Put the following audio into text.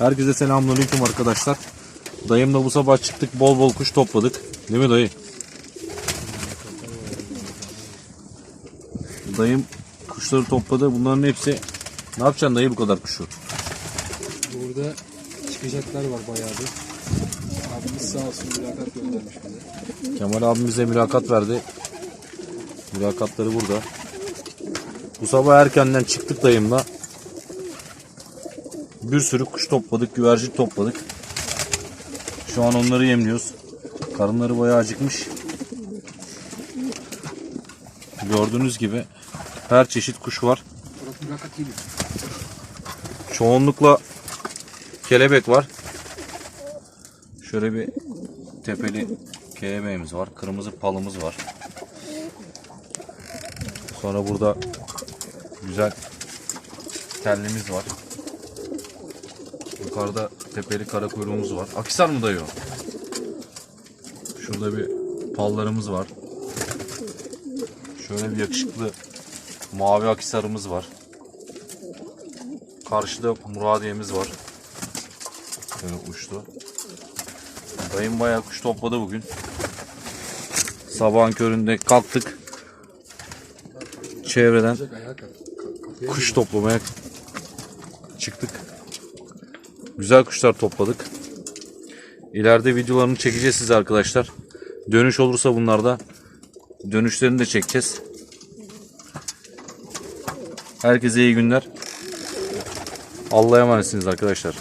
Herkese selamünaleyküm arkadaşlar. Dayımla bu sabah çıktık bol bol kuş topladık. Değil mi dayı? Dayım kuşları topladı. Bunların hepsi ne yapacaksın dayı bu kadar kuşu? Burada çıkacaklar var bayağı bir. Abimiz sağ olsun mülakat göndermiş bize. Kemal abimize mülakat verdi. Mülakatları burada. Bu sabah erkenden çıktık dayımla. Bir sürü kuş topladık, güvercin topladık. Şu an onları yemliyoruz. Karınları bayağı acıkmış. Gördüğünüz gibi her çeşit kuş var. Çoğunlukla kelebek var. Şöyle bir tepeli kelebeğimiz var. Kırmızı palımız var. Sonra burada güzel tellimiz var. Yukarıda tepeli kara kuyruğumuz var. Akisar mı dayı o? Şurada bir pallarımız var. Şöyle bir yakışıklı mavi akisarımız var. Karşıda Muradiye'miz var. Böyle uçtu. Dayım bayağı kuş topladı bugün. Sabahın köründe kalktık. Çevreden kuş toplamaya çıktık. Güzel kuşlar topladık. İleride videolarını çekeceğiz size arkadaşlar. Dönüş olursa bunlarda dönüşlerini de çekeceğiz. Herkese iyi günler. Allah'a emanetsiniz arkadaşlar.